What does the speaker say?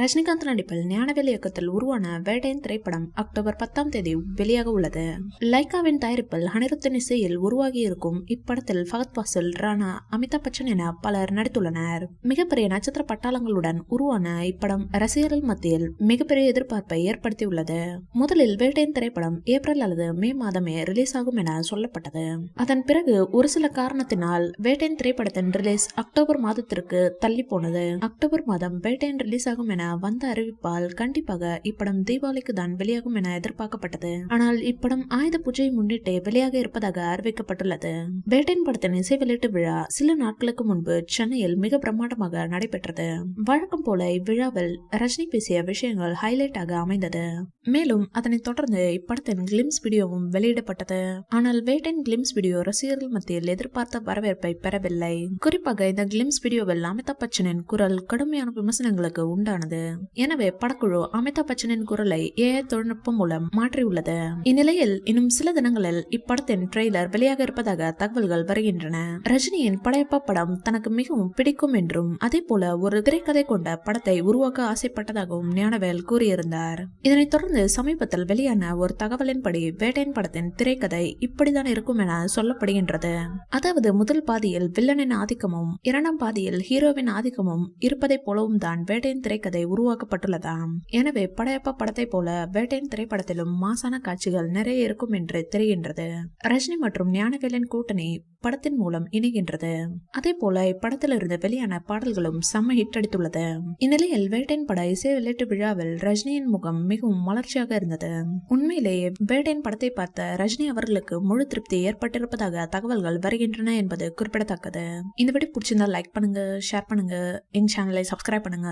ரஜினிகாந்த் நடிப்பில் ஞானவேல் இயக்கத்தில் உருவான வேட்டையன் திரைப்படம் அக்டோபர் பத்தாம் தேதி வெளியாக உள்ளது. லைக்காவின் தயாரிப்பில் அனிருத்தன் இசையில் உருவாகி இருக்கும் இப்படத்தில் ஃபகத் பாசில் ராணா அமிதாப் பச்சன் என பலர் நடித்துள்ளனர். மிகப்பெரிய நட்சத்திர பட்டாளங்களுடன் உருவான இப்படம் ரசிகர்கள் மத்தியில் மிகப்பெரிய எதிர்பார்ப்பை ஏற்படுத்தியுள்ளது. முதலில் வேட்டையன் திரைப்படம் ஏப்ரல் அல்லது மே மாதமே ரிலீஸ் ஆகும் என சொல்லப்பட்டது. அதன் பிறகு ஒரு சில காரணத்தினால் வேட்டையன் திரைப்படத்தின் ரிலீஸ் அக்டோபர் மாதத்திற்கு தள்ளி போனது. அக்டோபர் மாதம் வேட்டையன் ரிலீஸ் ஆகும் என வந்த அறிவிப்பால் கண்டிப்பாக இப்படம் தீபாவளிக்கு தான் வெளியாகும் என எதிர்பார்க்கப்பட்டது. ஆனால் இப்படம் ஆயுத பூஜையை முன்னிட்டு வெளியாக இருப்பதாக அறிவிக்கப்பட்டுள்ளது. வேட்டையன் படத்தின் இசை வெளியீட்டு விழா சில நாட்களுக்கு முன்பு சென்னையில் மிக பிரம்மாண்டமாக நடைபெற்றது. வழக்கம் போல இவ்விழாவில் ரஜினி பேசிய விஷயங்கள் ஹைலைட்டாக அமைந்தது. மேலும் அதனைத் தொடர்ந்து இப்படத்தின் கிளிம்ஸ் வீடியோவும் வெளியிடப்பட்டது. ஆனால் வேட்டன் கிளிம்ஸ் வீடியோ ரசிகர்கள் மத்தியில் எதிர்பார்த்த வரவேற்பை பெறவில்லை. குறிப்பாக இந்த கிளிம்ஸ் வீடியோவில் அமிதாப் பச்சனின் குரல் கடுமையான விமர்சனங்களுக்கு உண்டானது. எனவே படக்குழு அமிதாப் பச்சனின் குரலை ஏ தொழில்நுட்பம் மூலம் மாற்றியுள்ளது. இந்நிலையில் இன்னும் சில தினங்களில் இப்படத்தின் ட்ரெய்லர் வெளியாக இருப்பதாக தகவல்கள் வருகின்றன. ரஜினியின் படையப்பா படம் தனக்கு மிகவும் பிடிக்கும் என்றும் அதே போல ஒரு திரைக்கதை கொண்ட படத்தை உருவாக்க ஆசைப்பட்டதாகவும் ஞானவேல் கூறியிருந்தார். இதனைத் தொடர்ந்து சமீபத்தில் வெளியான ஒரு தகவலின்படி வேட்டையன் படத்தின் திரைக்கதை இப்படிதான் இருக்கும் என சொல்லப்படுகின்றது. அதாவது முதல் பாதியில் வில்லனின் ஆதிக்கமும் இரண்டாம் பாதியில் ஹீரோவின் ஆதிக்கமும் இருப்பதைப் போலவும் தான் வேட்டையின் திரைக்கதை உருவாக்கப்பட்டுள்ளதாம். எனவே படையப்பா படத்தை போல வேட்டையின் திரைப்படத்திலும் மாசான காட்சிகள் நிறைய இருக்கும் என்று தெரிகின்றது. ரஜினி மற்றும் ஞானவேலன் கூட்டணி படத்தின் மூலம் இணைகின்றது. அதே போல இப்படத்திலிருந்து வெளியான பாடல்களும் செம்ம ஹிட் அடித்துள்ளது. இந்நிலையில் வேட்டையின் பட இசை வெளியீட்டு விழாவில் ரஜினியின் முகம் மிகவும் மலர்ச்சியாக இருந்தது. உண்மையிலேயே வேட்டையின் படத்தை பார்த்த ரஜினி அவர்களுக்கு முழு திருப்தி ஏற்பட்டிருப்பதாக தகவல்கள் வருகின்றன என்பது குறிப்பிடத்தக்கது. இந்த வீடியோ பிடிச்சிருந்தா லைக் பண்ணுங்க ஷேர் பண்ணுங்க. எங்க சேனலை சப்ஸ்கிரைப் பண்ணுங்க.